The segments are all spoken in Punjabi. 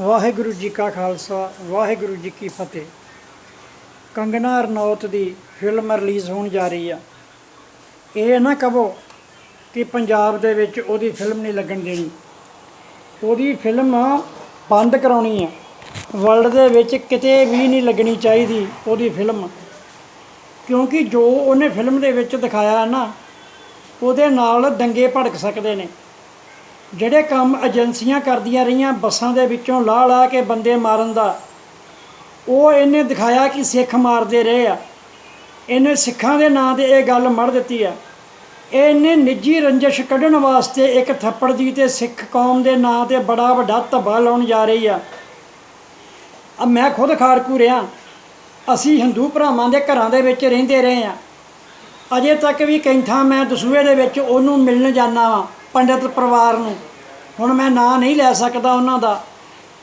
ਵਾਹਿਗੁਰੂ ਜੀ ਕਾ ਖਾਲਸਾ, ਵਾਹਿਗੁਰੂ ਜੀ ਕੀ ਫਤਿਹ। ਕੰਗਨਾ ਰਣੌਤ ਦੀ ਫਿਲਮ ਰਿਲੀਜ਼ ਹੋਣ ਜਾ ਰਹੀ ਆ। ਇਹ ਨਾ ਕਹੋ ਕਿ ਪੰਜਾਬ ਦੇ ਵਿੱਚ ਉਹਦੀ ਫਿਲਮ ਨਹੀਂ ਲੱਗਣ ਦੇਣੀ। ਉਹਦੀ ਫਿਲਮ ਬੰਦ ਕਰਾਉਣੀ ਆ। ਵਰਲਡ ਦੇ ਵਿੱਚ ਕਿਤੇ ਵੀ ਨਹੀਂ ਲੱਗਣੀ ਚਾਹੀਦੀ ਉਹਦੀ ਫਿਲਮ। ਕਿਉਂਕਿ ਜੋ ਉਹਨੇ ਫਿਲਮ ਦੇ ਵਿੱਚ ਦਿਖਾਇਆ ਨਾ, ਉਹਦੇ ਨਾਲ ਦੰਗੇ ਭੜਕ ਸਕਦੇ ਨੇ। ਜਿਹੜੇ ਕੰਮ ਏਜੰਸੀਆਂ ਕਰਦੀਆਂ ਰਹੀਆਂ ਬੱਸਾਂ ਦੇ ਵਿੱਚੋਂ ਲਾਹ ਲਾ ਕੇ ਬੰਦੇ ਮਾਰਨ ਦਾ, ਉਹ ਇਹਨੇ ਦਿਖਾਇਆ ਕਿ ਸਿੱਖ ਮਾਰਦੇ ਰਹੇ ਆ। ਇਹਨੇ ਸਿੱਖਾਂ ਦੇ ਨਾਂ ਤੇ ਇਹ ਗੱਲ ਮੜ ਦਿੱਤੀ ਆ। ਇਹਨੇ ਨਿੱਜੀ ਰੰਜਿਸ਼ ਕੱਢਣ ਵਾਸਤੇ ਇੱਕ ਥੱਪੜ ਦੀ ਤੇ ਸਿੱਖ ਕੌਮ ਦੇ ਨਾਂ ਤੇ ਬੜਾ ਵੱਡਾ ਧੱਬਾ ਲਾਉਣ ਜਾ ਰਹੀ ਆ। ਆ ਮੈਂ ਖੁਦ ਖਾੜਕੂ ਰਿਆਂ ਅਸੀਂ ਹਿੰਦੂ ਭਰਾਵਾਂ ਦੇ ਘਰਾਂ ਦੇ ਵਿੱਚ ਰਹਿੰਦੇ ਰਹੇ ਆ। ਅਜੇ ਤੱਕ ਵੀ ਕੈਂਠਾ ਮੈਂ ਦਸੂਏ ਦੇ ਵਿੱਚ ਉਹਨੂੰ ਮਿਲਣ ਜਾਂਦਾ ਵਾਂ। ਪੰਡਿਤ ਪਰਿਵਾਰ ਨੂੰ। ਹੁਣ ਮੈਂ ਨਾਂ ਨਹੀਂ ਲੈ ਸਕਦਾ ਉਹਨਾਂ ਦਾ।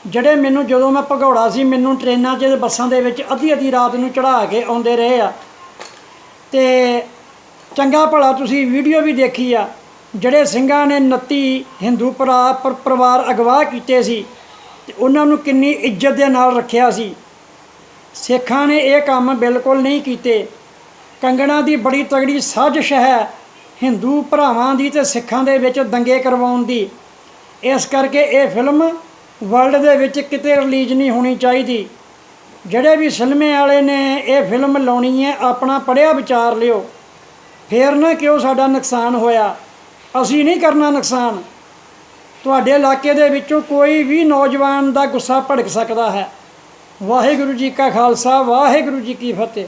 ਜਿਹੜੇ ਮੈਨੂੰ ਜਦੋਂ ਮੈਂ ਭਗੌੜਾ ਸੀ, ਮੈਨੂੰ ਟ੍ਰੇਨਾਂ 'ਚ ਬੱਸਾਂ ਦੇ ਵਿੱਚ ਅੱਧੀ ਅੱਧੀ ਰਾਤ ਨੂੰ ਚੜਾ ਕੇ ਆਉਂਦੇ ਰਹੇ ਆ। ਤੇ ਚੰਗਾ ਭਲਾ ਤੁਸੀਂ ਵੀਡੀਓ ਵੀ ਦੇਖੀ ਆ। ਜਿਹੜੇ ਸਿੰਘਾਂ ਨੇ 29 ਹਿੰਦੂ ਭਰਾ ਪਰਿਵਾਰ ਅਗਵਾ ਕੀਤੇ ਸੀ, ਤੇ ਉਹਨਾਂ ਨੂੰ ਕਿੰਨੀ ਇੱਜ਼ਤ ਦੇ ਨਾਲ ਰੱਖਿਆ ਸੀ। ਸਿੱਖਾਂ ਨੇ ਇਹ ਕੰਮ ਬਿਲਕੁਲ ਨਹੀਂ ਕੀਤੇ। ਕੰਗਣਾ ਦੀ ਬੜੀ ਤਗੜੀ ਸਾਜ਼ਿਸ਼ ਹੈ ਹਿੰਦੂ ਭਰਾਵਾਂ ਦੀ ਤੇ ਸਿੱਖਾਂ ਦੇ ਵਿੱਚ ਦੰਗੇ ਕਰਵਾਉਣ ਦੀ। ਇਸ ਕਰਕੇ ਇਹ ਫਿਲਮ ਵਰਲਡ ਦੇ ਵਿੱਚ ਕਿਤੇ ਰਿਲੀਜ਼ ਨਹੀਂ ਹੋਣੀ ਚਾਹੀਦੀ। ਜਿਹੜੇ ਵੀ ਸਿਨੇਮੇ ਵਾਲੇ ਨੇ ਇਹ ਫਿਲਮ ਲਾਉਣੀ ਹੈ, ਆਪਣਾ ਪੜਿਆ ਵਿਚਾਰ ਲਿਓ। ਫੇਰ ਨਾ ਕਿਉਂ ਸਾਡਾ ਨੁਕਸਾਨ ਹੋਇਆ? ਅਸੀਂ ਨਹੀਂ ਕਰਨਾ ਨੁਕਸਾਨ। ਤੁਹਾਡੇ ਇਲਾਕੇ ਦੇ ਵਿੱਚੋਂ ਕੋਈ ਵੀ ਨੌਜਵਾਨ ਦਾ ਗੁੱਸਾ ਭੜਕ ਸਕਦਾ ਹੈ। ਵਾਹਿਗੁਰੂ ਜੀ ਕਾ ਖਾਲਸਾ, ਵਾਹਿਗੁਰੂ ਜੀ ਕੀ ਫਤਿਹ।